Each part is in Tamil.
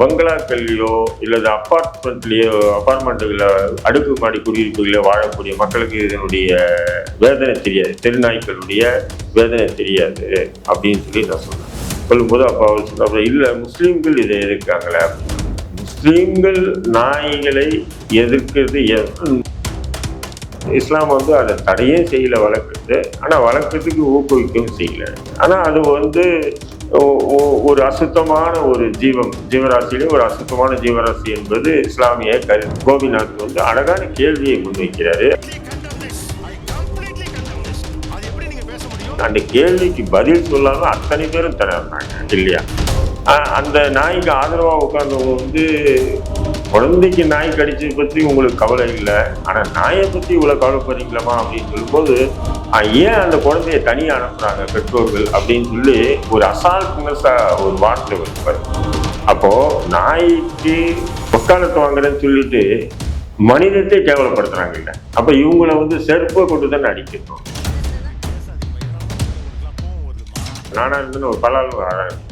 பங்களாக்கள்லையோ இல்லது அப்பார்ட்மெண்ட்லேயோ அப்பார்ட்மெண்ட்டுகளில் அடுக்குமாடி குடியிருப்புகளில் வாழக்கூடிய மக்களுக்கு இதனுடைய வேதனை தெரியாது. தெருநாய்க்களுடைய வேதனை தெரியாது அப்படின்னு சொல்லி நான் சொன்னேன் சொல்லும்போது அப்போ அவர் சொன்ன இல்லை முஸ்லீம்கள் இதை எதிர்க்காங்களே முஸ்லீம்கள் நாய்களை எதிர்க்கிறது இஸ்லாம் வந்து அதை தடையே செய்யல வளர்க்குறது. ஆனால் வளர்க்குறதுக்கு ஊக்குவிக்கவும் செய்யல. ஆனால் அது வந்து ஒரு அசுத்தமான ஒரு ஜீவம் ஜீவராசியிலே ஒரு அசுத்தமான ஜீவராசி என்பது இஸ்லாமிய கரு கோபிநாத் வந்து அழகான கேள்வியை முன்வைக்கிறாரு. அந்த கேள்விக்கு பதில் சொல்லாம அத்தனை பேரும் தராங்க இல்லையா? அந்த நாய்க்கு ஆதரவாக உட்கார்ந்தவங்க வந்து குழந்தைக்கு நாய் கடிச்சதை பற்றி உங்களுக்கு கவலை இல்லை. ஆனால் நாயை பற்றி இவ்வளோ கவலைப்படுறீங்களாமா அப்படின்னு சொல்லும்போது ஏன் அந்த குழந்தைய தனியாக அனுப்புகிறாங்க பெற்றோர்கள் அப்படின்னு சொல்லி ஒரு அசால்ட்னஸாக ஒரு வார்த்தை வருவார் அப்போது நாய்க்கு வக்காலத்து வாங்குறேன்னு சொல்லிட்டு மனிதத்தை கேவலப்படுத்துகிறாங்க இல்லை. அப்போ இவங்கள வந்து செருப்பை கொண்டு தான் அடிக்கணும். நானாக இருந்து ஒரு பலால்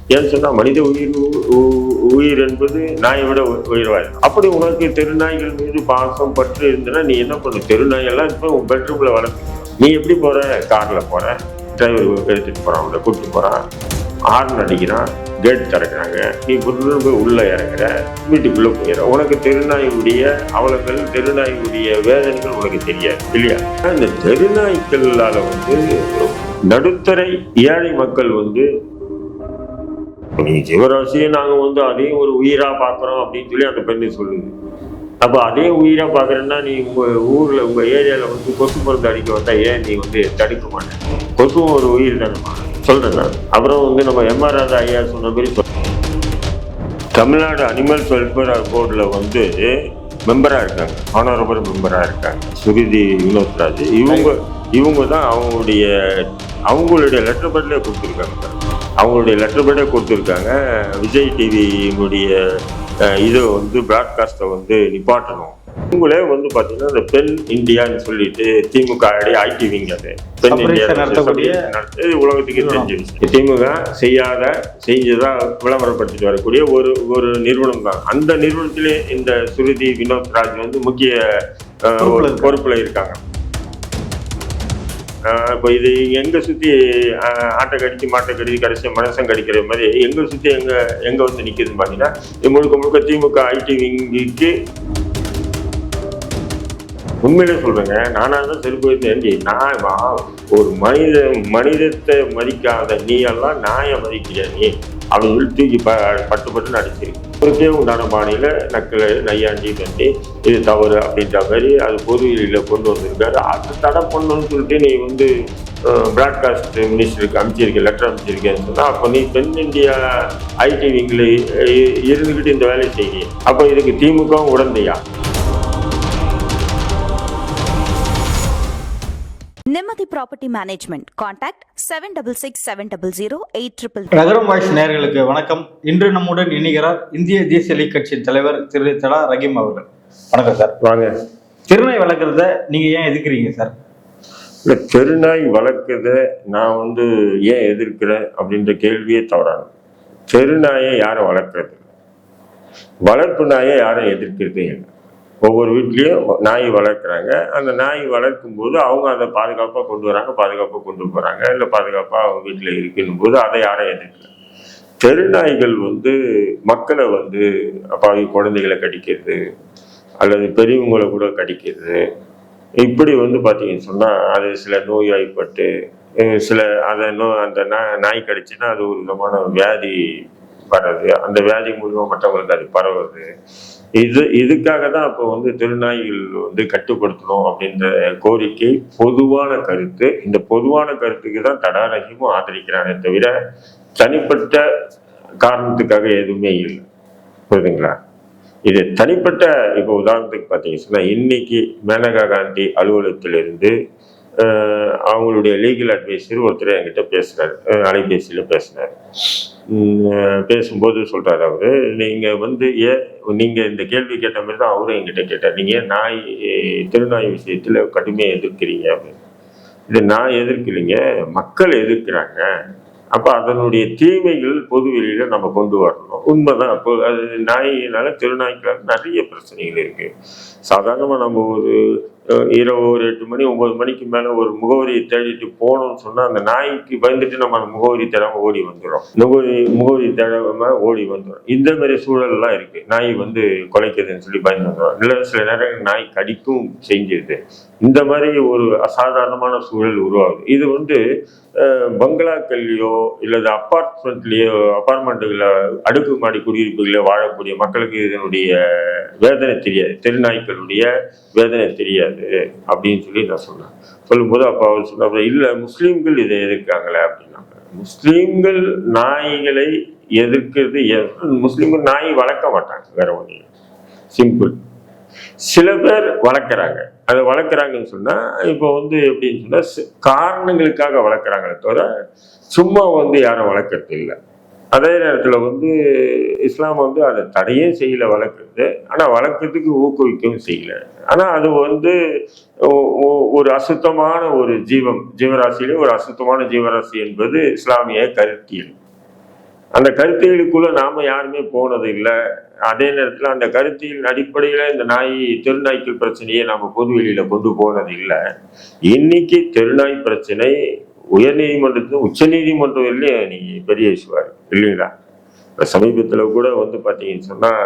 ஏன்னு சொன்னால் மனித உயிர் உ- உ- உயிர் என்பது நாயை விட உயிர்வாய். அப்படி உனக்கு தெருநாய்கள் மீது பாசம் பற்று இருந்தனா நீ என்ன பண்ணு? தெருநாயெல்லாம் இப்போ உன் பெட்ரூமில் வளர்த்து நீ எப்படி போகிற காரில் போகிற டிரைவர் எடுத்துகிட்டு போகிறான் உள்ள கூப்பிட்டு போகிறான் ஹார்ன் அடிக்கிறான் கேட் திறக்கிறாங்க. நீ புல்லு போய் உள்ளே இறங்குற. வீட்டுக்குள்ள போயிடுற உனக்கு தெருநாயுடைய அவலங்கள் தெருநாயுடைய வேதனைகள் உனக்கு தெரியாது இல்லையா? இந்த தெருநாய்க்களால வந்து நடுத்தரை ஏழை மக்கள் வந்து நீ ஜீவராசியை நாங்கள் வந்து அதையும் ஒரு உயிராக பார்க்குறோம் அப்படின்னு சொல்லி அந்த பெண்ணு சொல்லுது. அப்போ அதே உயிராக பார்க்குறேன்னா நீ உங்கள் ஊரில் உங்கள் ஏரியாவில் வந்து கொசு மருந்து அடிக்க வந்தால் ஏன் நீ வந்து தடுக்க மாட்டேன்? கொசுவும் ஒரு உயிர் தானம்மா. சொல்கிறேன் நான். அப்புறம் வந்து நம்ம எம்ஆர் ராதா ஐயா சொன்ன மாதிரி சொல்கிறேன் தமிழ்நாடு அனிமல் வெல்ஃபேர் போர்டில் வந்து மெம்பராக இருக்காங்க. ஆனரபிள் மெம்பராக இருக்காங்க. சுருதி வினோத்ராஜ். இவங்க இவங்க தான் அவங்களுடைய அவங்களுடைய லெட்டர் பேட்லேயே கொடுத்துருக்காங்க. அவங்களுடைய லெட்டர் பேட்டே கொடுத்துருக்காங்க. விஜய் டிவியினுடைய இதை வந்து ப்ராட்காஸ்ட்டை வந்து நிப்பாட்டணும். இவங்களே வந்து பார்த்தீங்கன்னா இந்த பெண் இந்தியான்னு சொல்லிட்டு திமுக ஐடி விங் அது. பெண் இந்தியா நடத்தி உலகத்துக்கு தெரிஞ்ச விஷயம் திமுக செய்யாத செஞ்சதா விளம்பரப்படுத்திட்டு வரக்கூடிய ஒரு ஒரு நிறுவனம் தான். அந்த நிறுவனத்திலே இந்த சுருதி வினோத் ராஜ் வந்து முக்கிய பொறுப்புல இருக்காங்க. இப்போ இது எங்கே சுற்றி ஆட்டை கடிச்சு மாட்டை கடிச்சு கடைசி மனுஷன் கடிக்கிற மாதிரி எங்க சுற்றி எங்கே எங்கே வந்து நிற்கிதுன்னு பார்த்தீங்கன்னா இது முழுக்க முழுக்க திமுக ஐடி விங்கிக்கு உண்மையிலே சொல்கிறேங்க நானாக தான் செருப்பு வைத்து நான் வா- ஒரு மனித மனிதத்தை மதிக்காத நீ எல்லாம் நாயை மதிக்கிறியா நீ? அப்படின்னு தூக்கி ப பட்டு பட்டு அடிச்சிருக்கு அவருக்கே உண்டான பாணியில் நக்கலை நையாண்டி பண்ணி இது தவறு அப்படின்ற மாதிரி அது பொது கொண்டு வந்திருக்காரு. அது தடை பண்ணணும்னு சொல்லிட்டு நீ வந்து பிராட்காஸ்ட் மினிஸ்டருக்கு அனுப்பிச்சிருக்கேன் லெட்டர் அனுப்பிச்சிருக்கேன்னு சொன்னால் அப்போ நீ தென் இந்தியா ஐடி விங்கில் இருந்துக்கிட்டு இந்த வேலையை செய்வீங்க அப்போ இதுக்கு திமுகவும் உடந்தையா? Nimmathi property management contact seven double six seven double zero eight triple நகரம் வாய்ஸ் நேயர்களுக்கு வணக்கம். இன்று நம்முடன் இணைகிறார் இந்திய தேசிய லீக் கட்சியின் தலைவர் திரு தடா ரஹீம் அவர்கள். வணக்கம் சார். வாங்க. திருநாய் வளர்க்குறத நீங்க ஏன் எதுக்குறீங்க சார்? இல்லை தெருநாய் வளர்க்கறத நான் வந்து ஏன் எதிர்க்கிறேன் அப்படின்ற கேள்வியே தவறானது. தெருநாயை யாரும் வளர்க்கறது. வளர்ப்பு நாயை யாரும் எதிர்க்கிறதே இல்லை. ஒவ்வொரு வீட்லேயும் நாய் வளர்க்குறாங்க. அந்த நாய் வளர்க்கும் போது அவங்க அதை பாதுகாப்பாக கொண்டு வராங்க பாதுகாப்பாக கொண்டு போகிறாங்க இல்லை பாதுகாப்பாக அவங்க வீட்டில் இருக்குன்னும் போது அதை யாரும் எதிர்க்கல. தெருநாய்கள் வந்து மக்களை வந்து அப்பாவி குழந்தைகளை கடிக்கிறது அல்லது பெரியவங்களை கூட கடிக்கிறது. இப்படி வந்து பார்த்தீங்கன்னு சொன்னால் அது சில நோய்வாய்ப்பட்டு வாய்ப்பட்டு சில அதை நோ அந்த நாய் நாய் கடிச்சுன்னா அது ஒரு விதமான வியாதி வர்றது. அந்த வியாதி மூலிமா மற்றவங்களுக்கு அது பரவுறது. இது இதுக்காக தான் அப்போ வந்து திருநாய்கள் வந்து கட்டுப்படுத்தணும் அப்படின்ற கோரிக்கை பொதுவான கருத்து. இந்த பொதுவான கருத்துக்கு தான் தடா ஆதரிக்கிறானே தவிர தனிப்பட்ட காரணத்துக்காக எதுவுமே இல்லை. புரியுதுங்களா? இது தனிப்பட்ட இப்போ உதாரணத்துக்கு பார்த்தீங்கன்னா இன்னைக்கு மேனகா காந்தி அலுவலகத்திலிருந்து அவங்களுடைய லீகல் அட்வைசர் ஒருத்தர் என்கிட்ட பேசுகிறார் அலைபேசியில் அலைபேசியில பேசும்போது சொல்கிறார் அவர் நீங்கள் வந்து ஏன் நீங்கள் இந்த கேள்வி கேட்ட மாதிரி தான் அவரும் என்கிட்ட கேட்டார். நீங்கள் நாய் திருநாய் விஷயத்தில் கடுமையாக எதிர்க்கிறீங்க? அப்படின்னு. இது நான் எதிர்க்கலைங்க மக்கள் எதிர்க்கிறாங்க. அப்போ அதனுடைய தீமைகள் பொது வெளியில் நம்ம கொண்டு வரணும். உண்மைதான். இப்போ அது நாயினால திருநாய்க்களால நிறைய பிரச்சனைகள் இருக்குது சாதாரணமாக நம்ம ஒரு இரவு ஒரு எட்டு மணி ஒன்பது மணிக்கு மேலே ஒரு முகவரியை தேடிட்டு போகணும்னு சொன்னால் அந்த நாய்க்கு பயந்துட்டு நம்ம அந்த முகவரி தேடாமல் ஓடி வந்துடும் முகவரி முகவரி தேடாமல் ஓடி வந்துடும் இந்த மாதிரி சூழல்லாம் இருக்கு. நாய் வந்து குலைக்குதுன்னு சொல்லி பயந்து வந்துடும் இல்லை சில நேரம் நாய் கடிக்கும் செஞ்சிருது இந்த மாதிரி ஒரு அசாதாரணமான சூழல் உருவாகுது. இது வந்து பங்களாக்கள்லையோ இல்லது அப்பார்ட்மெண்ட்லேயோ அப்பார்ட்மெண்ட்டுகள அடுக்குமாடி குடியிருப்புகளில் வாழக்கூடிய மக்களுக்கு இதனுடைய வேதனை தெரியாது. தெருநாய்க்களுடைய வேதனை தெரியாது அப்படின்னு சொல்லி நான் சொன்னேன். சொல்லும்போது அப்போ அவர் சொன்ன இல்லை முஸ்லீம்கள் இதை எதிர்க்காங்களே அப்படின்னாங்க. முஸ்லீம்கள் நாய்களை எதிர்க்கிறது முஸ்லீம்கள் நாய் வளர்க்க மாட்டாங்க வேற ஒன்றும் சிம்பிள். சில பேர் வளர்க்குறாங்க. அதை வளர்க்குறாங்கன்னு சொன்னால் இப்போ வந்து எப்படின்னு சொன்னால் காரணங்களுக்காக வளர்க்குறாங்களே தவிர சும்மா வந்து யாரும் வளர்க்குறது இல்லை. அதே நேரத்தில் வந்து இஸ்லாம் வந்து அதை தடையே செய்யல வளர்க்குறது. ஆனால் வளர்க்குறதுக்கு ஊக்குவிக்கவும் செய்யல. ஆனால் அது வந்து ஒரு அசுத்தமான ஒரு ஜீவம். ஜீவராசியிலே ஒரு அசுத்தமான ஜீவராசி என்பது இஸ்லாமிய கருத்தியல். அந்த கருத்தியலுக்குள்ள நாம யாருமே போனது இல்லை. அதே நேரத்தில் அந்த கருத்தியின் அடிப்படையில் இந்த நாய் தெருநாய்க்கள் பிரச்சனையை நாம பொதுவெளியில் கொண்டு போனது இல்லை. இன்னைக்கு தெருநாய் பிரச்சனை உயர்நீதிமன்றத்து உச்ச நீதிமன்றம் வரலையும் நீ பெரிய இஷ்யூவாரு இல்லைங்களா? சமீபத்தில் கூட வந்து பார்த்தீங்கன்னு சொன்னால்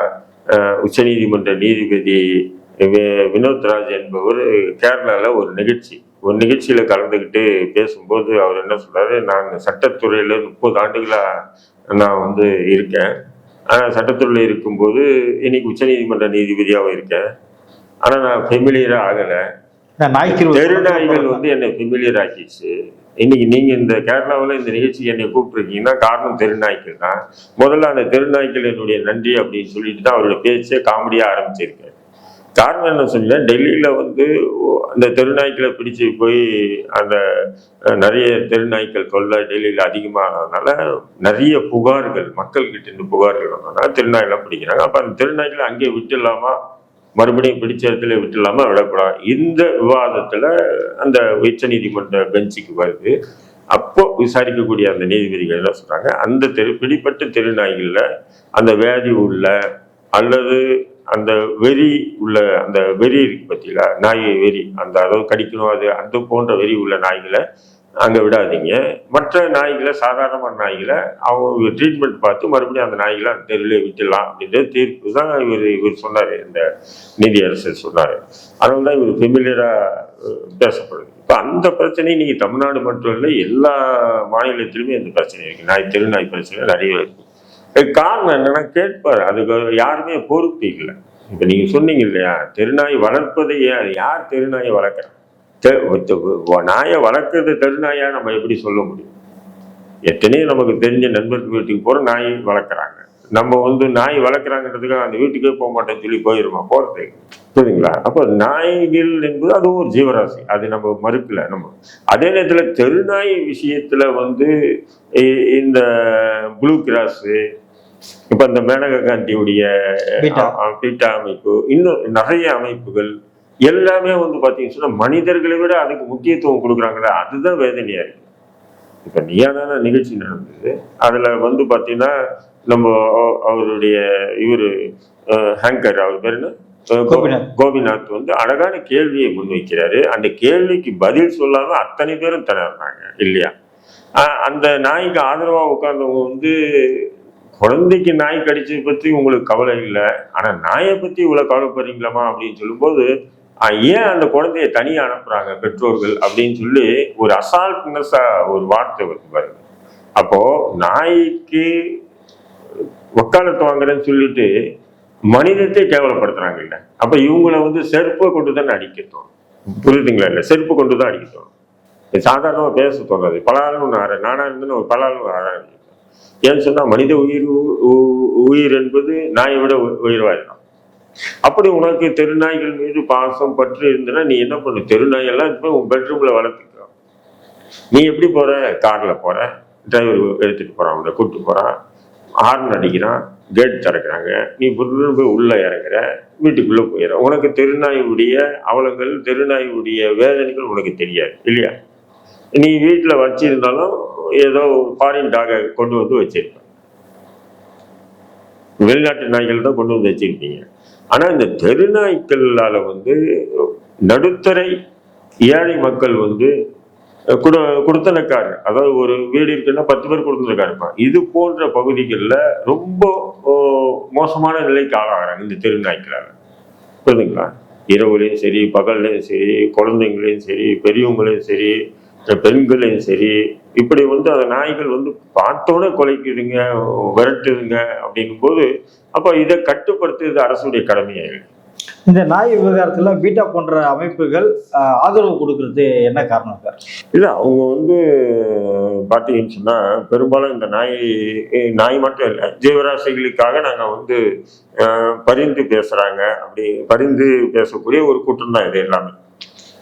உச்ச உச்சநீதிமன்ற நீதிபதி வினோத் ராஜ் என்பவர் கேரளாவில் ஒரு நிகழ்ச்சி ஒரு நிகழ்ச்சியில் கலந்துக்கிட்டு பேசும்போது அவர் என்ன சொல்றாரு நான் சட்டத்துறையில் முப்பது ஆண்டுகளாக நான் வந்து இருக்கேன். ஆனால் சட்டத்துறையில் இருக்கும்போது இன்னைக்கு உச்சநீதிமன்ற நீதிபதியாகவும் இருக்கேன். ஆனால் நான் ஃபெமிலியராக ஆகலை. தெருநாய்கள் வந்து என்னை ஃபெமிலியர் ஆக்கிடுச்சு. இன்னைக்கு நீங்க இந்த கேரளாவில் இந்த நிகழ்ச்சிக்கு என்னை கூப்பிட்டுருக்கீங்கன்னா காரணம் தெருநாய்க்கள் தான். முதல்ல அந்த தெருநாய்க்கள் என்னுடைய நன்றி அப்படின்னு சொல்லிட்டு தான் அவரோட பேச்சே காமெடியா ஆரம்பிச்சிருக்கேன். காரணம் என்ன சொன்னா டெல்லியில் வந்து அந்த தெருநாய்க்களை பிடிச்சி போய் அந்த நிறைய தெருநாய்க்கள் தொல்லை டெல்லியில் அதிகமானதுனால நிறைய புகார்கள் மக்கள்கிட்ட இருந்து புகார்கள் வந்ததுனால தெருநாய்லாம் பிடிக்கிறாங்க. அப்போ அந்த தெருநாய்க்களை அங்கேயே விட்டுலாமா மறுபடியும் பிடிச்ச இடத்துல விட்டுலாமா விடக்கூடாது. இந்த விவாதத்தில் அந்த உச்ச நீதிமன்ற பெஞ்சுக்கு வருது. அப்போ விசாரிக்கக்கூடிய அந்த நீதிபதிகள் என்ன சொல்கிறாங்க அந்த தெரு பிடிப்பட்ட தெருநாய்களில் அந்த வியாதி உள்ள அல்லது அந்த வெறி உள்ள அந்த வெறி இருக்கு பார்த்தீங்களா நாய் வெறி. அந்த அளவு கடிக்கணும் அது அந்த போன்ற வெறி உள்ள நாய்களை அங்கே விடாதீங்க. மற்ற நாய்களை சாதாரணமான நாய்களை அவங்க ட்ரீட்மெண்ட் பார்த்து மறுபடியும் அந்த நாய்களை அந்த தெருவிலே விட்டுடலாம் அப்படின்ற தீர்ப்பு தான் இவர் இவர் சொன்னார். இந்த நீதியரசர் சொன்னார். அதனால தான் இவர் ஃபெமிலியராக பேசப்படுது. இப்போ அந்த பிரச்சனை நீங்கள் தமிழ்நாடு மட்டும் இல்லை எல்லா மாநிலத்திலுமே இந்த பிரச்சனை இருக்குது நாய் தெரு நாய் பிரச்சனை நிறைய இருக்குது காரணம் என்னன்னா கேட்பார். அதுக்கு யாருமே பொறுப்பு இல்லை. இப்போ நீங்க சொன்னீங்க இல்லையா? தெருநாய் வளர்ப்பதை யார் தெருநாயை வளர்க்குறான் தெ- நாயை வளர்க்கறது தெருநாயா நம்ம எப்படி சொல்ல முடியும்? எத்தனையோ நமக்கு தெரிஞ்ச நண்பர்கள் வீட்டுக்கு போற நாய் வளர்க்குறாங்க. நம்ம வந்து நாய் வளர்க்குறாங்கிறதுக்காக அந்த வீட்டுக்கே போக மாட்டேன்னு சொல்லி போயிருமா? போகிறதுக்கு புரியுதுங்களா அப்போ நாய்கள் என்பது அதுவும் ஒரு ஜீவராசி. அது நம்ம மறுக்கல. நம்ம அதே நேரத்துல தெருநாய் விஷயத்துல வந்து இந்த ப்ளூ கிராஸ் இப்ப இந்த மேனகா காந்தியுடைய பீட்டா. அமைப்பு இன்னும் நிறைய அமைப்புகள் எல்லாமே வந்து பாத்தீங்கன்னு சொன்னா மனிதர்களை விட அதுக்கு முக்கியத்துவம் கொடுக்குறாங்களே அதுதான் வேதனையா இருக்கு. இப்ப நீயாதான நிகழ்ச்சி நடந்தது. அதுல வந்து பாத்தீங்கன்னா நம்ம அவ- அவருடைய இவரு ஹேங்கர் அவர் பேர் என்ன? கோபிநாத். வந்து அழகான கேள்வியை முன்வைக்கிறாரு. அந்த கேள்விக்கு பதில் சொல்லாம அத்தனை பேரும் திணறாங்க இல்லையா? அந்த நாய்க்கு ஆதரவா உட்கார்ந்தவங்க வந்து குழந்தைக்கு நாய் கடிச்சதை பத்தி உங்களுக்கு கவலை இல்லை ஆனா நாயை பத்தி இவ்வளவு கவலைப்படுறீங்களாமா அப்படின்னு சொல்லும்போது ஏன் அந்த குழந்தைய தனியா அனுப்புறாங்க பெற்றோர்கள் அப்படின்னு சொல்லி ஒரு அசால்ட்னஸா ஒரு வார்த்தை வருது பாருங்க. அப்போ நாய்க்கு வக்காலத்து வாங்குறேன்னு சொல்லிட்டு மனிதத்தை கேவலப்படுத்துறாங்க இல்ல. அப்ப இவங்களை வந்து செருப்பை கொண்டு தானே அடிக்கட்டும் புரியுதுங்களா இல்ல? செருப்பு கொண்டு தான் அடிக்கட்டும் இது சாதாரணமா பேச தோணாது. பலாலும் ஆற நானா இருந்தேன்னு ஒரு பலாலும் ஆறாது ஏன்னு சொன்னா மனித உயிர் உ- உயிர் என்பது நாயை விட உயிர் உயிர்வாயிடும். அப்படி உனக்கு தெருநாய்கள் மீது பாசம் பற்று இருந்ததுன்னா நீ என்ன பண்ணு? தெருநாயெல்லாம் இப்போ உன் பெட்ரூம்ல வளர்த்துக்க. நீ எப்படி போற? கார்ல போற. டிரைவர் எடுத்துட்டு போறான் அவனை கூப்பிட்டு போறான். ஹார்ன் அடிக்கிறான். கேட் திறக்கிறாங்க. நீ புருன்னு போய் உள்ளே இறங்குற வீட்டுக்குள்ளே போயிடும் உனக்கு தெருநாயுடைய அவலங்கள் தெருநாயுடைய வேதனைகள் உனக்கு தெரியாது இல்லையா? நீ வீட்டில் வச்சிருந்தாலும் ஏதோ ஃபாரின் டாகை கொண்டு வந்து வச்சிருப்பேன் வெளிநாட்டு நாய்கள் தான் கொண்டு வந்து வச்சுருப்பீங்க. ஆனால் இந்த தெருநாய்க்களால் வந்து நடுத்தரை ஏழை மக்கள் வந்து குட அதாவது ஒரு வீடு இருக்குன்னா பத்து பேர் குடுத்தனக்காரர் இது போன்ற பகுதிகளில் ரொம்ப மோசமான நிலைக்கு ஆளாகிறாங்க இந்த தெரு நாய்க்களால புரியுதுங்களா இரவுலையும் சரி பகல்லையும் சரி குழந்தைங்களையும் சரி பெரியவங்களையும் சரி பெண்களையும் சரி இப்படி வந்து அந்த நாய்கள் வந்து பார்த்தோட கொலைக்குதுங்க விரட்டுதுங்க அப்படிங்கும்போது அப்போ இதை கட்டுப்படுத்துறது அரசுடைய கடமையாயிருக்கு. இந்த நாய் விவகாரத்தில் பீட்டா போன்ற அமைப்புகள் ஆதரவு கொடுக்கறது என்ன காரணம் சார்? இல்லை அவங்க வந்து பார்த்தீங்கன்னு சொன்னால் பெரும்பாலும் இந்த நாய் நாய் மட்டும் இல்லை ஜீவராசிகளுக்காக நாங்கள் வந்து பரிந்து பேசுகிறாங்க அப்படி பரிந்து பேசக்கூடிய ஒரு கூட்டம் தான் இது எல்லாமே.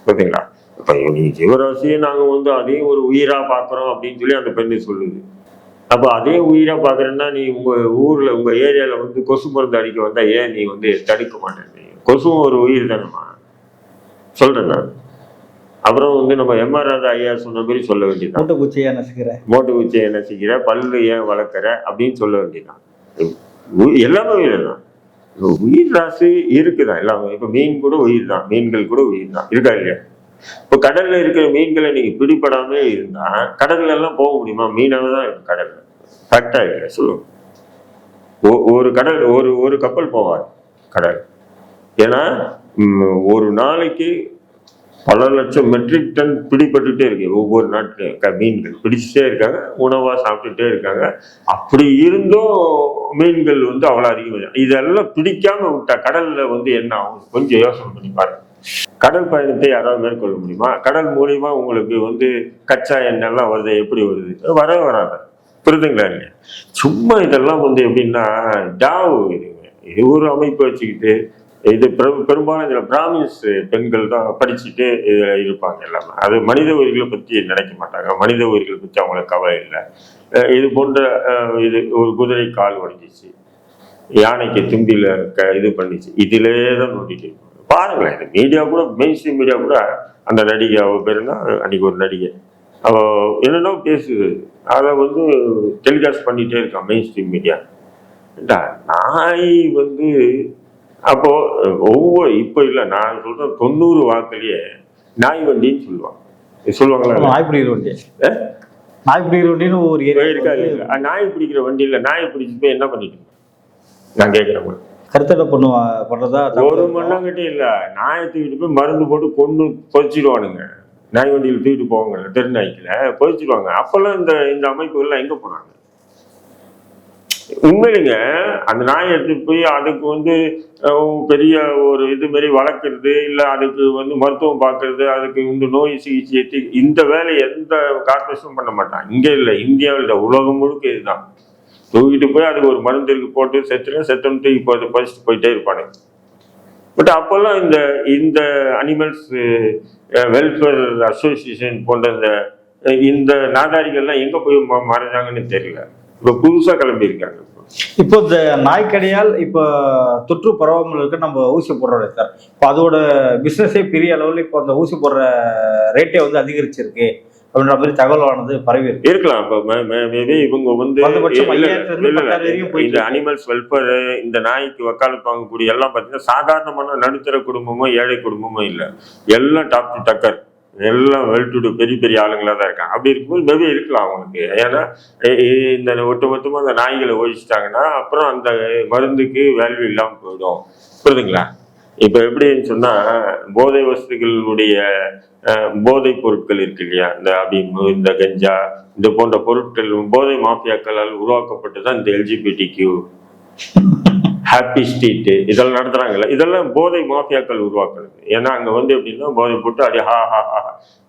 பார்த்தீங்களா இப்போ நீ ஜீவராசியை நாங்கள் வந்து அதையும் ஒரு உயிராக பார்க்குறோம் அப்படின்னு சொல்லி அந்த பெண்ணு சொல்லுது. அப்போ அதே உயிராக பார்க்குறேன்னா நீ உங்கள் ஊரில் உங்கள் ஏரியாவில் வந்து கொசு மருந்து அடிக்க வந்தால் ஏன் நீ வந்து தடுக்க மாட்டேன் கொசுவும் ஒரு உயிர் தானேம்மா. சொல்கிறேன் நான். அப்புறம் வந்து நம்ம எம்ஆர் ராதா ஐயா சொன்ன மாதிரி சொல்ல வேண்டியதுதான். மூட்டை பூச்சியா நசுக்கிற. மோட்டு குச்சியை செய்கிற பல்லு ஏன் வளர்க்குற அப்படின்னு சொல்ல வேண்டியதுதான். உ- எல்லாமே உயிர் தான் உயிர் ராசி இருக்குதான். எல்லாமே இப்போ மீன் கூட உயிர் தான் மீன்கள் கூட உயிர் தான் இருக்கா இல்லையா? இப்போ கடல்ல இருக்கிற மீன்களை நீங்க பிடிபடாம இருந்தா கடல்ல எல்லாம் போக முடியுமா? மீனாக தான் இருக்கும் கடல்ல கரெக்டா இல்லை சொல்லுங்க. ஒரு கடல் ஒரு ஒரு கப்பல் போவார் கடல். ஏன்னா ஒரு நாளைக்கு பல லட்சம் மெட்ரிக் டன் பிடிபட்டுட்டே இருக்கு. ஒவ்வொரு நாட்டிலையும் மீன்கள் பிடிச்சிட்டே இருக்காங்க உணவாக சாப்பிட்டுட்டே இருக்காங்க. அப்படி இருந்தும் மீன்கள் வந்து அவ்வளோ அதிகம் இதெல்லாம் பிடிக்காம விட்டா கடல்ல வந்து என்ன ஆகும்? கொஞ்சம் யோசனை பண்ணி பாருங்க. கடல் பயணத்தை யாராவது மேற்கொள்ள முடியுமா? கடல் மூலியமா உங்களுக்கு வந்து கச்சா எண்ணெய்லாம் வருது எப்படி வருது? வர வராது. புரிதுங்களா இல்லையா? சும்மா இதெல்லாம் வந்து எப்படின்னா டாவு இது ஒரு அமைப்பு வச்சுக்கிட்டு இது பெரும்பாலும் இதில் பிராமின்ஸ் பெண்கள் தான் படிச்சுட்டு இதில் இருப்பாங்க எல்லாமே. அது மனித உயிர்களை பற்றி நினைக்க மாட்டாங்க. மனித உயிர்களை பற்றி அவங்களுக்கு கவலை இல்லை. இது போன்ற இது ஒரு குதிரை கால் உடைஞ்சிச்சு யானைக்கு தும்பியில் க இது பண்ணிச்சு. இதிலே தான் நோண்டிட்டு பாருங்களேன் இந்த மீடியா கூட மெயின்ஸ்ட்ரீம் மீடியா கூட அந்த நடிகை அவள் பேருனா அன்னைக்கு ஒரு நடிகை. அவள் என்னென்னோ பேசுது. அதை வந்து டெலிகாஸ்ட் பண்ணிகிட்டே இருக்கான் மெயின் ஸ்ட்ரீம் மீடியா நாய் வந்து அப்போ ஒவ்வொரு இப்போ இல்லை நான் சொல்றேன் தொண்ணூறு வாக்குலயே நாய் வண்டின்னு சொல்லுவாங்க. சொல்லுவாங்களா? நாய் பிடிக்கிற வண்டி. நாய் பிடிக்கிற வண்டின்னு ஒரு இருக்கா ஏரியா இல்லையா? நாய் பிடிக்கிற வண்டியில் நாய் பிடிச்சி போய் என்ன பண்ணிட்டு? நான் கேட்குறேன் கருத்தடை பண்ணுவா பண்றதா? ஒரு மண்ணாங்கட்டி இல்ல. நாயை தூக்கிட்டு போய் மருந்து போட்டு கொண்டு பொதிச்சிடுவானுங்க நாய் வண்டியில் தூக்கிட்டு போவாங்க தெருநாய்க்குல பொதிச்சிடுவாங்க அப்பெல்லாம் இந்த இந்த அமைப்புகள்லாம் எங்க போனாங்க? உண்மையிலுங்க அந்த நாயை எடுத்துட்டு போய் அதுக்கு வந்து பெரிய ஒரு இது மாதிரி வளர்க்குறது இல்லை அதுக்கு வந்து மருத்துவம் பார்க்கறது அதுக்கு இந்த நோய் சிகிச்சை இந்த வேலை எந்த கார்பரேஷனும் பண்ண மாட்டான். இங்கே இல்லை இந்தியாவில் இல்லை உலகம் முழுக்க இதுதான். தூக்கிட்டு போய் அதுக்கு ஒரு மருந்து இருக்கு போட்டு செத்துனா செத்துன்னு தூக்கி அதை பறிச்சுட்டு போயிட்டே இருப்பானு. பட் அப்போல்லாம் இந்த இந்த அனிமல்ஸ் வெல்ஃபேர் அசோசியேஷன் போன்ற இந்த இந்த நாதாரிகள்லாம் எங்கே போய் மறைஞ்சாங்கன்னு தெரியல. இப்போ புதுசாக கிளம்பியிருக்காங்க. இப்போ இந்த நாய்க்கடியால் இப்போ தொற்று பரவாமல் இருக்க நம்ம ஊசி போடுறோம் சார்? இப்போ அதோட பிஸ்னஸே பெரிய அளவில் இப்போ அந்த ஊசி போடுற ரேட்டே வந்து அதிகரிச்சிருக்கு அப்படின்ற மாதிரி தகவலானது பரவி இருக்கு. இருக்கலாம். இப்போ மேபி இவங்க வந்து இந்த. அனிமல்ஸ் வெல்ஃபேர் இந்த நாய்க்கு வக்காலத்து வாங்கக்கூடிய எல்லாம் பார்த்தீங்கன்னா சாதாரணமான நடுத்தர குடும்பமோ ஏழை குடும்பமோ இல்லை. எல்லாம் டாப் டு டக்கர் எல்லாம் வெல் டு பெரிய பெரிய ஆளுங்களாக தான் இருக்காங்க. அப்படி இருக்கும்போது மேபி இருக்கலாம் அவங்களுக்கு. ஏன்னா இந்த ஒட்டு மொத்தமாக அந்த நாய்களை ஒழிச்சிட்டாங்கன்னா அப்புறம் அந்த மருந்துக்கு வேல்யூ இல்லாமல் போயிடும். புரியுதுங்களா? இப்போ எப்படின்னு சொன்னால் போதை வசதிகளுடைய போதைப் பொருட்கள் இருக்கு இல்லையா? இந்த அபிமு இந்த கஞ்சா இந்த போன்ற பொருட்கள் போதை மாஃபியாக்களால் உருவாக்கப்பட்டு தான் இந்த எல்ஜிபிடி கியூ ஹாப்பி ஸ்ட்ரீட்டு இதெல்லாம் நடத்துகிறாங்கல்ல இதெல்லாம் போதை மாஃபியாக்கள் உருவாக்குறது. ஏன்னா அங்கே வந்து எப்படின்னா போதை போட்டு அப்படியே ஹா ஹா ஹா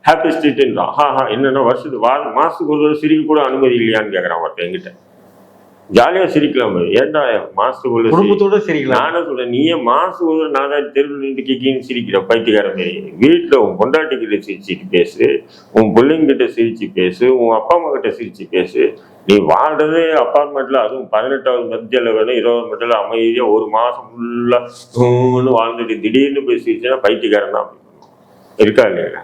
ஹாப்பி ஸ்ட்ரீட்டுன்றான் ஹா ஹா என்னென்ன வருஷத்துக்கு வா மாதத்துக்கு ஒரு சிரிக்க கூட அனுமதி இல்லையான்னு கேட்குறான் ஒருத்தன் எங்கிட்ட ஜாலியா சிரிக்கலாம். ஏன்டா மாசத்துக்கு ஒரு சிரி- குடும்பத்தோட சரிங்களா நானே சொல்றேன் நீயே மாசு ஒரு நாதாரி தெருவில் நின்று கிக்கின்னு சிரிக்கிற பைத்தியக்கார மாரி வீட்டில் உன் பொண்டாட்டிக்கிட்ட சிரிச்சுட்டு பேசு உன் பிள்ளைங்கிட்ட சிரிச்சு பேசு உன் அப்பா அம்மா கிட்ட சிரிச்சு பேசு. நீ வாழ்றதே அப்பார்ட்மெண்ட்ல அதுவும் பதினெட்டாவது மத்தியில் வேணும் இருபது மத்தியில் அமைதியா ஒரு மாசம் ஃபுல்லா வாழ்ந்துட்டு திடீர்னு போய் சிரிச்சுன்னா பைத்தியக்காரன் தான். இருக்கா இல்லையா?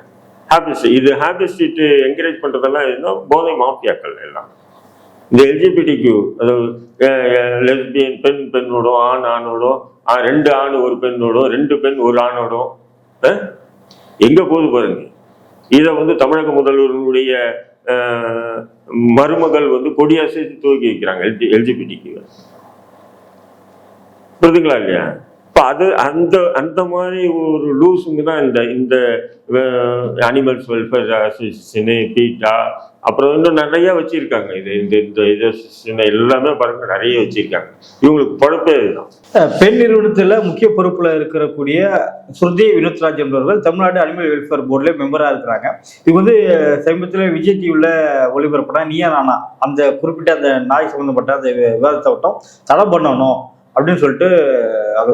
ஹாப்பி இது ஹாப்பி ஸ்ட்ரீட் என்கரேஜ் பண்றதெல்லாம் என்ன? போதை மாஃபியாக்கள் எல்லாம். இந்த எல்ஜிபிடி கியூ அதாவது லெஸ்பியன் பெண் பெண்ணோடும் ஆண் ஆணோடும் ரெண்டு ஆண் ஒரு பெண்ணோடும் ரெண்டு பெண் ஒரு ஆணோடும் எங்க போது பாருங்க. இதை வந்து தமிழக முதல்வர்களுடைய மருமகள் வந்து கொடியசைத்து தூக்கி வைக்கிறாங்க எல்ஜி எல்ஜிபிடிக்கு புரியுதுங்களா இல்லையா? இப்போ அது அந்த அந்த மாதிரி ஒரு லூஸுங்க தான் இந்த இந்த அனிமல்ஸ் வெல்ஃபேர் அசோசியேஷனு பீட்டா அப்புறம் இன்னும் நிறைய வச்சிருக்காங்க. இது இந்த இந்த இது எல்லாமே பாருங்க நிறைய வச்சிருக்காங்க. இவங்களுக்கு பொழப்பே இதுதான். பெண் நிறுவனத்துல முக்கிய பொறுப்புல இருக்கக்கூடிய ஸ்ருதி வினோத்ராஜ் என்பவர்கள் தமிழ்நாடு அனிமல் வெல்ஃபேர் போர்டுல மெம்பரா இருக்கிறாங்க. இது வந்து சமீபத்தில் விஜய் டிவியில் ஒளிபரப்புனா நீயா நானா அந்த குறிப்பிட்ட அந்த நாய் சம்பந்தப்பட்ட அந்த விவாதத்தை மட்டும் தடை பண்ணணும் அப்படின்னு சொல்லிட்டு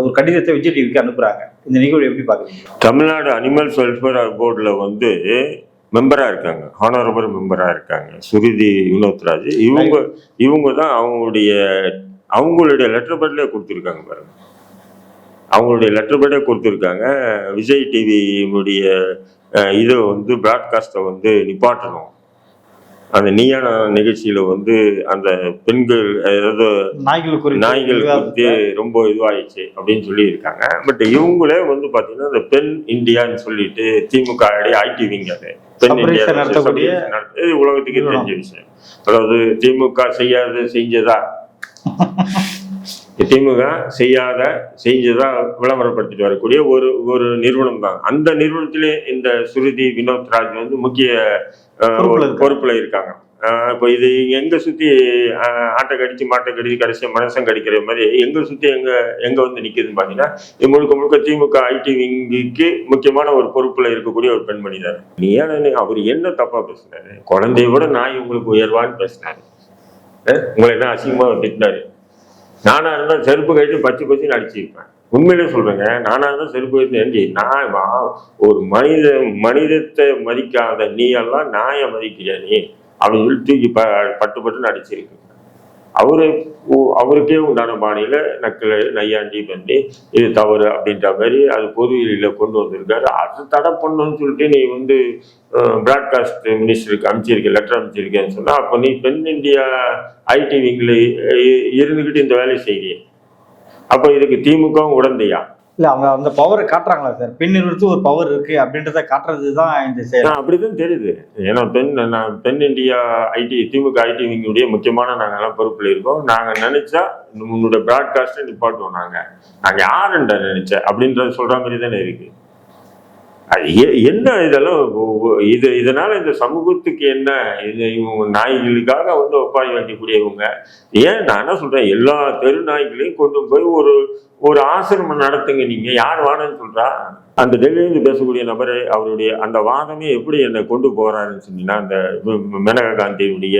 ஒரு கடிதத்தை விஜய் டிவிக்கு அனுப்புறாங்க. இந்த நிகழ்வு எப்படி பாக்குறீங்க? தமிழ்நாடு அனிமல்ஸ் வெல்ஃபேர் போர்டில் வந்து மெம்பராக இருக்காங்க. ஹானரபிள் மெம்பராக இருக்காங்க. சுருதி வினோத்ராஜ். இவங்க இவங்க தான் அவங்களுடைய அவங்களுடைய லெட்டர் பேட்லேயே கொடுத்துருக்காங்க பாருங்க. அவங்களுடைய லெட்டர் பேட்டே கொடுத்துருக்காங்க. விஜய் டிவியினுடைய இதை வந்து ப்ராட்காஸ்ட்டை வந்து நிப்பாட்டணும். அந்த நீயான நிகழ்ச்சியில் வந்து அந்த பெண்கள் அதாவது நாய்கள் நாய்கள் வந்து ரொம்ப இதுவாயிடுச்சு அப்படின்னு சொல்லி இருக்காங்க பட் இவங்களே வந்து பாத்தீங்கன்னா இந்த பெண் இந்தியான்னு சொல்லிட்டு திமுக ஐடி விங் அது. பெண் இந்தியா உலகத்துக்கு. தெரிஞ்ச விஷயம் அதாவது திமுக செய்யாத செஞ்சதா? திமுக செய்யாத செஞ்சதா விளம்பரப்படுத்திட்டு வரக்கூடிய ஒரு ஒரு நிறுவனம் தான் அந்த நிறுவனத்திலே இந்த சுருதி வினோத் ராஜ் வந்து முக்கிய பொறுப்புல இருக்காங்க. இப்போ இது எங்க சுத்தி ஆட்டை கடிச்சு மாட்டை கடிச்சு கடைசியா மனசம் கடிக்கிற மாதிரி எங்க சுத்தி எங்க எங்க வந்து நிக்குதுன்னு பாத்தீங்கன்னா இது முழுக்க முழுக்க திமுக ஐடி விங்குக்கு முக்கியமான ஒரு பொறுப்புல இருக்கக்கூடிய ஒரு பெண்மணி தான். நீ ஏன் அவர் என்ன தப்பா பேசுனாரு குழந்தைய விட நாய் உங்களுக்கு உயர்வான்னு பேசினாரு. உங்களை என்ன அசிங்கமா திட்டினாரு? நானா இருந்தா செருப்பு கழிச்சு பச்சை பச்சைன்னு அடிச்சிருப்பேன் உண்மையிலே சொல்றேங்க நானா இருந்தா செருப்பு கழிச்சு ஏண்டி நான் ஒரு மனித மனிதத்தை மதிக்காத நீ எல்லாம் நாயை மதிக்கிறியா நீ? அப்படின்னு சொல்லி தூக்கி ப பட்டு பட்டுன்னு அடிச்சிருக்கேன். அவரு அவருக்கே உண்டான பாணியில நக்கல் நையாண்டி பண்ணி இது தவறு அப்படின்ற மாதிரி அது பொது வெளியில கொண்டு வந்திருக்காரு. அது தடை பண்ணணும்னு சொல்லிட்டு நீ வந்து பிராட்காஸ்ட் மினிஸ்டருக்கு அனுப்பிச்சிருக்க லெட்டர் அனுப்பிச்சிருக்கேன்னு சொன்னா அப்போ நீ பெண் இந்தியா ஐடி விங்கில் இருந்துக்கிட்டு இந்த வேலையை செய்றியே. அப்போ இதுக்கு திமுகவும் உடந்தையா? இல்லை அவங்க அந்த பவரை காட்டுறாங்களா சார் பெண் நிறுவனத்து ஒரு பவர் இருக்கு அப்படின்றத காட்டுறது தான் இந்த செயல். அப்படிதான் தெரியுது. ஏன்னா பெண் நான் பெண் இந்தியா ஐடி திமுக ஐடி விங்குடைய முக்கியமான நாங்கெல்லாம் பொறுப்பில் இருக்கோம். நாங்கள் நினைச்சா உங்களோட பிராட்காஸ்ட்டை நிப்பாட்டுவோம் நாங்கள் நாங்கள் யாருன்ற நினைச்ச அப்படின்றத சொல்ற மாதிரி தானே இருக்கு. அது என்ன இதெல்லாம் இது இதனால இந்த சமூகத்துக்கு என்ன இது இவங்க நாய்களுக்காக வந்து ஒப்பாய் வைக்கக்கூடியவங்க ஏன் நான் என்ன சொல்றேன் எல்லா தெரு நாய்களையும் கொண்டு போய் ஒரு ஒரு ஆசிரமம் நடத்துங்க நீங்க. யார் வாடன்னு சொல்றா? அந்த டெல்லியிலிருந்து பேசக்கூடிய நபரை அவருடைய அந்த வாதமே எப்படி என்னை கொண்டு போறாருன்னு சொன்னீங்கன்னா அந்த மேனகா காந்தியுடைய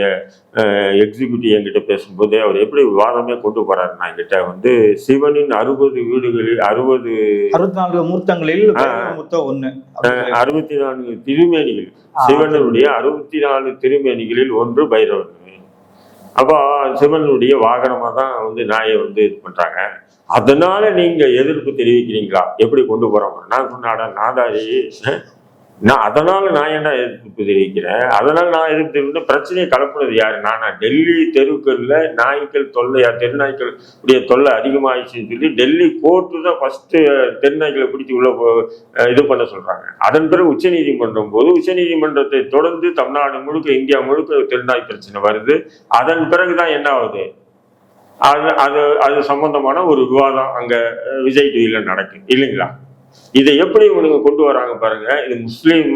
எக்ஸிக்யூட்டிவ் என்கிட்ட பேசும்போது அவர் எப்படி வாதமே கொண்டு போறாருன்னா என்கிட்ட வந்து சிவனின் அறுபது வீடுகளில் அறுபது அறுபத்தி நான்கு மூர்த்தங்களில் அப்படின்னு அறுபத்தி நான்கு திருமேனிகள். சிவனுடைய அறுபத்தி நாலு திருமேனிகளில் ஒன்று பைரவர் அப்போ சிவனுடைய வாகனமாக தான் வந்து நாயை வந்து இது பண்ணுறாங்க அதனால நீங்கள் எதிர்ப்பு தெரிவிக்கிறீங்களா? எப்படி கொண்டு போகிறோம் நான் சொன்னாடா நாதாரி நான் அதனால் நான் என்ன எதிர்ப்பு தெரிவிக்கிறேன்? அதனால் நான் எதிர்ப்பு தெரிவிக்கிறேன். பிரச்சனையை கலப்புனது யார்? நானா. டெல்லி தெருக்களில் நாய்க்கள் தொல்லையா தெருநாய்க்கள் உடைய தொல்லை அதிகமாகிடுச்சுன்னு சொல்லி டெல்லி கோர்ட்டு தான் ஃபஸ்ட்டு தெருநாய்க்களை பிடிச்சி உள்ள இது பண்ண சொல்கிறாங்க அதன் பிறகு உச்சநீதிமன்றம் போது உச்சநீதிமன்றத்தை தொடர்ந்து தமிழ்நாடு முழுக்க இந்தியா முழுக்க தெருநாய் பிரச்சனை வருது. அதன் பிறகு தான் என்ன ஆகுது? அது அது அது சம்பந்தமான ஒரு விவாதம் அங்கே விஜய் டிவியில் நடக்குது. இல்லைங்களா? இதை எப்படி இவனுங்க கொண்டு வராங்க பாருங்க? இது முஸ்லீம்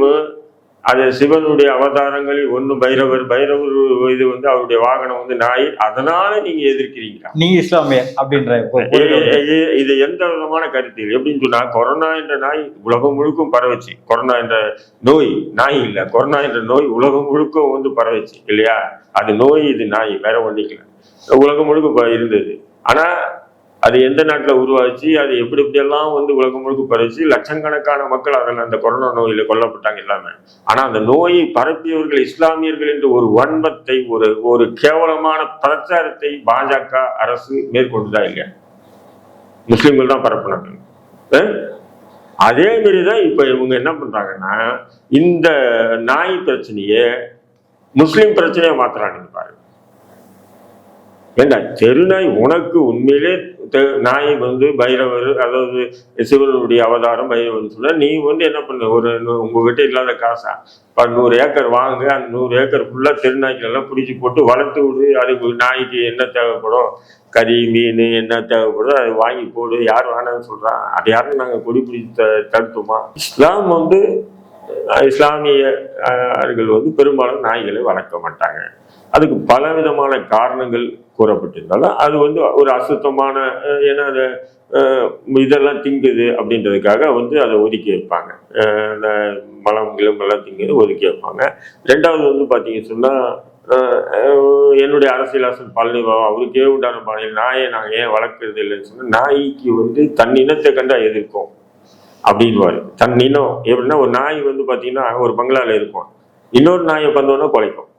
அது சிவனுடைய அவதாரங்களில் ஒண்ணு பைரவர் பைரவர் இது வந்து அவருடைய வாகனம் வந்து நாய் அதனால நீங்க எதிர்க்கிறீங்களா? நீங்க இஸ்லாமியர் அப்படின்ற இது எந்த விதமான கருத்து? எப்படின்னு சொன்னா கொரோனா என்ற நாய் உலகம் முழுக்கும் பரவுச்சு. கொரோனா என்ற நோய் நாய் இல்ல. கொரோனா என்ற நோய் உலகம் முழுக்க வந்து பரவுச்சு இல்லையா? அது நோய் இது நாய் வேற ஒன்றும் இல்லை உலகம் முழுக்க இருந்தது. ஆனா அது எந்த நாட்டில் உருவாச்சு அது எப்படி எப்படியெல்லாம் வந்து உலகம் முழுக்க பரவுச்சு லட்சக்கணக்கான மக்கள் அதில் அந்த கொரோனா நோயில் கொல்லப்பட்டாங்க எல்லாமே. ஆனால் அந்த நோயை பரப்பியவர்கள் இஸ்லாமியர்கள் என்று ஒரு வன்மத்தை ஒரு ஒரு கேவலமான பிரச்சாரத்தை பாஜக அரசு மேற்கொண்டுதான் இல்லையா? முஸ்லீம்கள் தான் பரப்புனாங்க. அதே மாதிரி தான் இப்போ இவங்க என்ன பண்றாங்கன்னா இந்த நாய் பிரச்சனையை முஸ்லீம் பிரச்சனையை மாத்துறாங்க பாரு ஏண்டா தெருநாய் உனக்கு உண்மையிலே நாய் வந்து பைரவர் அதாவது சிவனுடைய அவதாரம் பைரவன் சொல்ல நீ வந்து என்ன பண்ண ஒரு உங்ககிட்ட இல்லாத காசா? இப்போ நூறு ஏக்கர் வாங்க அந்த நூறு ஏக்கர் ஃபுல்லாக தெருநாய்கள் எல்லாம் பிடிச்சி போட்டு வளர்த்து விடு அதுக்கு நாய்க்கு என்ன தேவைப்படும் கறி மீன் என்ன தேவைப்படுதோ அதை வாங்கி போடு யார் வேணாம்னு சொல்கிறான் அது யாரும் நாங்கள் கொடி பிடிச்சி த தடுத்துமா இஸ்லாம் வந்து இஸ்லாமியர்கள் இஸ்லாமிய வந்து பெரும்பாலும் நாய்களை வளர்க்க மாட்டாங்க. அதுக்கு பல விதமான காரணங்கள் கூறப்பட்டிருந்தாலும் அது வந்து ஒரு அசுத்தமான ஏன்னா அது இதெல்லாம் திங்குது அப்படின்றதுக்காக வந்து அதை ஒதுக்கி வைப்பாங்க. அந்த இந்த மலம் கிளம் எல்லாம் திங்குது ஒதுக்கி வைப்பாங்க. ரெண்டாவது வந்து பார்த்தீங்க சொன்னால் என்னுடைய அரசியலாசன் பழனி அவருக்கே உண்டான பாணியில் நாயை நாங்கள் ஏன் வளர்க்கறது இல்லைன்னு சொன்னால் நாய்க்கு வந்து தன் இனத்தை கண்டா எதிர்க்கும் அப்படின்வாரு தன் இனம் எப்படின்னா ஒரு நாய் வந்து பார்த்தீங்கன்னா ஒரு பங்களால இருக்கும். இன்னொரு நாயை பந்தோன்னா குலைக்கும்.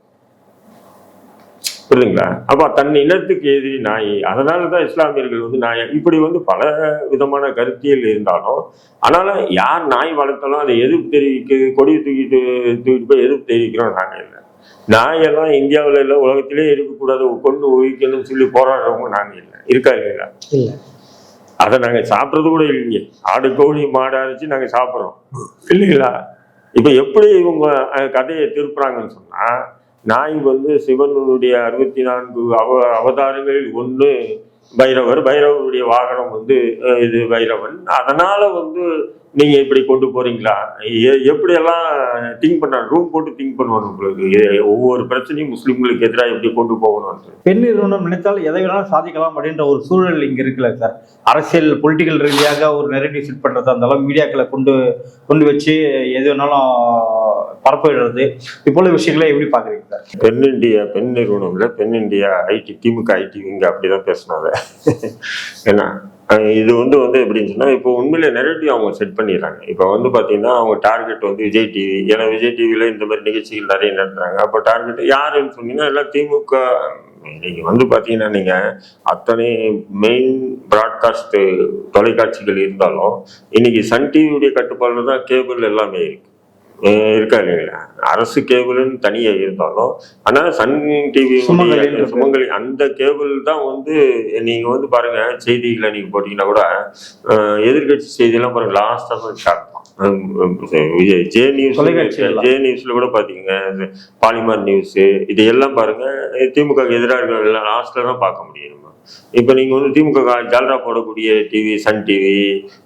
புரியுதுங்களா? அப்ப தன் இனத்துக்கு எதிரி நாய். அதனால தான் இஸ்லாமியர்கள் வந்து நாயை இப்படி வந்து பல விதமான கருத்தியல் இருந்தாலும் ஆனால யார் நாய் வளர்த்தாலும் அதை எதிர்ப்பு தெரிவிக்க கொடி தூக்கிட்டு தூக்கிட்டு போய் எதிர்ப்பு தெரிவிக்கிறோம் நாங்கள் இல்லை. நாயெல்லாம் இந்தியாவில் இல்லை உலகத்திலே இருக்கக்கூடாது கொண்டு ஒழிக்கணும்னு சொல்லி போராடுறவங்க நாங்கள் இல்லை. இருக்கா இல்லைங்களா இல்ல. அதை நாங்கள் சாப்பிட்றது கூட இல்லையே. ஆடு கோழி மாடு அரைச்சி நாங்கள் சாப்பிட்றோம். இல்லைங்களா? இப்போ எப்படி இவங்க கதையை திருப்புறாங்கன்னு சொன்னால் நாய் வந்து சிவனுடைய அறுபத்தி நான்கு அவ அவதாரங்களில் ஒன்று பைரவர். பைரவருடைய வாகனம் வந்து இது பைரவன். அதனால வந்து நீங்க இப்படி கொண்டு போறீங்களா? எ- எப்படியெல்லாம் திங்க் பண்ண ரூம் போட்டு திங்க் பண்ணுவாங்க உங்களுக்கு? ஒவ்வொரு பிரச்சனையும் முஸ்லீம்களுக்கு எதிராக எப்படி கொண்டு போகணும்னு பெண் நிறுவனம் நினைத்தால் எதை வேணாலும் சாதிக்கலாம் அப்படின்ற ஒரு சூழல் இங்க இருக்குல்ல சார். அரசியல் பொலிட்டிக்கல் ரீதியாக ஒரு நெரட்டிவ் செட் பண்றதா இருந்தாலும் மீடியாக்களை கொண்டு கொண்டு வச்சு எது வேணாலும் பரப்பிடுறது இது விஷயங்களை எப்படி பாக்குறீங்க சார்? பெண் இந்தியா பெண் நிறுவனம் இல்லை பெண் இந்தியா ஐடி திமுக ஐடி இங்க அப்படிதான் பேசினாங்க. ஏன்னா இது வந்து வந்து எப்படின்னு சொன்னா இப்போ உண்மையில நெரட்டிவ் அவங்க செட் பண்ணிடுறாங்க. இப்போ வந்து பாத்தீங்கன்னா அவங்க டார்கெட் வந்து விஜய் டிவி ஏன்னா விஜய் டிவியில இந்த மாதிரி நிகழ்ச்சிகள் நிறைய நடத்துறாங்க. அப்போ டார்கெட் யாருன்னு சொன்னீங்கன்னா எல்லாம் திமுக. நீங்க வந்து பாத்தீங்கன்னா நீங்க அத்தனை மெயின் பிராட்காஸ்ட் தொலைக்காட்சிகள் இருந்தாலும் இன்னைக்கு சன் டிவியுடைய கட்டுப்பாடுல தான் கேபிள் எல்லாமே இருக்கு. இருக்கா இல்லைங்களா அரசு கேபிள்னு தனியா இருந்தாலும் ஆனா சன் டிவி சுமங்கலி அந்த கேபிள் தான் வந்து நீங்க வந்து பாருங்க செய்திகளை நீங்க போட்டீங்கன்னா கூட அஹ், எதிர்க்கட்சி செய்தியெல்லாம் பாருங்க லாஸ்டா தான் ஷாக் ஜே நியூஸ். ஜே நியூஸ்ல கூட பாத்தீங்க பாலிமர் நியூஸ் இது எல்லாம் பாருங்க திமுக எதிராக எல்லாம் லாஸ்ட்ல தான் பார்க்க முடியும். இப்ப நீங்க வந்து திமுக கா- ஜால்ரா போடக்கூடிய டிவி சன் டிவி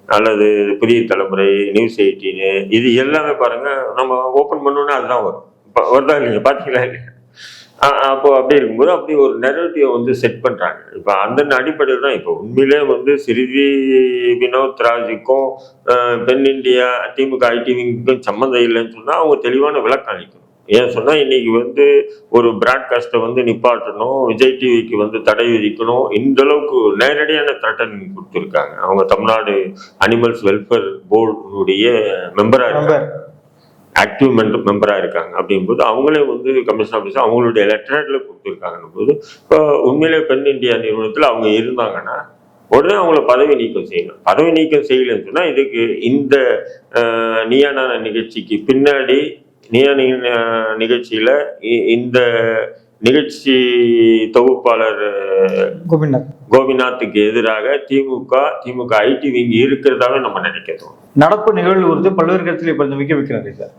அல்லது புதிய தலைமுறை நியூஸ் எயிட்டீனு இது எல்லாமே பாருங்க நம்ம ஓப்பன் பண்ணோன்னா அதுதான் வரும். வருதா இல்லைங்க பாத்தீங்களா இல்லையா? அப்போ அப்படி இருக்கும்போது அப்படி ஒரு நெரட்டிவ் வந்து செட் பண்றாங்க. இப்போ அந்த அடிப்படையில் தான் இப்போ உண்மையிலே வந்து சிறிதி வினோத் ராஜுக்கும் அஹ், பெண் இந்தியா திமுக ஐடிவிக்கும் சம்மந்தம் இல்லைன்னு சொன்னா அவங்க தெளிவான விளக்கம் அளிக்கணும் ஏன் சொன்னா இன்னைக்கு வந்து ஒரு பிராட்காஸ்ட்டை வந்து நிப்பாட்டணும் விஜய் டிவிக்கு வந்து தடை விதிக்கணும் இந்த அளவுக்கு நேரடியான தட்டன் கொடுத்துருக்காங்க. அவங்க தமிழ்நாடு அனிமல்ஸ் வெல்ஃபேர் போர்டுடைய மெம்பரா இருக்காங்க. ஆக்டிவ் மெம்பர் மெம்பராக இருக்காங்க. அப்படிங்கும்போது அவங்களே வந்து கமிஷன் ஆஃபீஸர் அவங்களுடைய லெட்டரில் கொடுத்துருக்காங்கன்னும் போது இப்போ உண்மையிலே பெண் இந்தியா நிறுவனத்தில் அவங்க இருந்தாங்கன்னா உடனே அவங்கள பதவி நீக்கம் செய்யணும். பதவி நீக்கம் செய்யலைன்னு சொன்னால் இதுக்கு இந்த நியானான நிகழ்ச்சிக்கு பின்னாடி நியா நி- நிகழ்ச்சியில இந்த நிகழ்ச்சி தொகுப்பாளர் கோபிநாத். கோபிநாத்துக்கு எதிராக திமுக திமுக ஐடி விங் இருக்கிறதாவே நம்ம நினைக்கிறோம் நடப்பு நிகழ்வு குறித்து பல்வேறு கருத்தில் இப்ப மிக்க வைக்கிறாரு சார்.